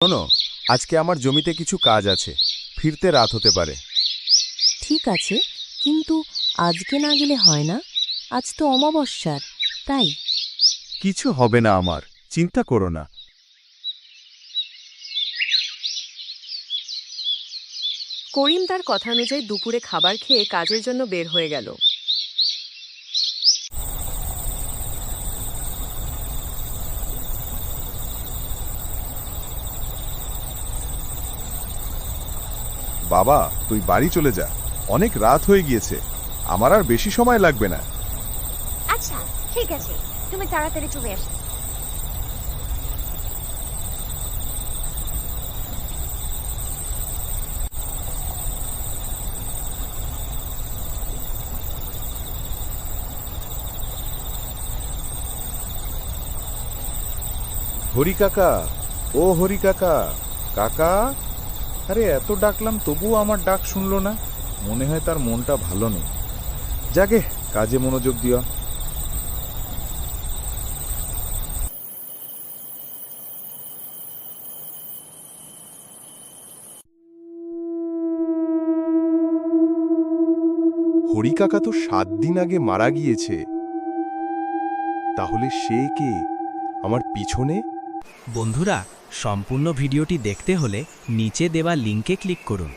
শোনো আজকে আমার জমিতে কিছু কাজ আছে। ফিরতে রাত হতে পারে। ঠিক আছে কিন্তু আজকে না গেলে হয় না। আজ তো অমাবস্যার তাই। কিছু হবে না আমার চিন্তা করো না। করিম তার কথা অনুযায়ী দুপুরে খাবার খেয়ে কাজের জন্য বের হয়ে গেল। বাবা তুই বাড়ি চলে যা। অনেক রাত হয়ে গিয়েছে। আমার আর বেশি সময় লাগবে না। আচ্ছা ঠিক আছে। তুমি তাড়াতাড়ি চলে আসো। হরি কাকা ও হরি কাকা। কাকা? আরে এত ডাকলাম তবুও আমার ডাক শুনলো না। মনে হয় তার মনটা ভালো নেই। যাকে কাজে মনোযোগ দিও। হরি কাকা তো সাত দিন আগে মারা গিয়েছে। তাহলে সে কে? আমার পিছনে? বন্ধুরা সম্পূর্ণ ভিডিওটি দেখতে হলে নিচে দেওয়া লিঙ্কে ক্লিক করুন।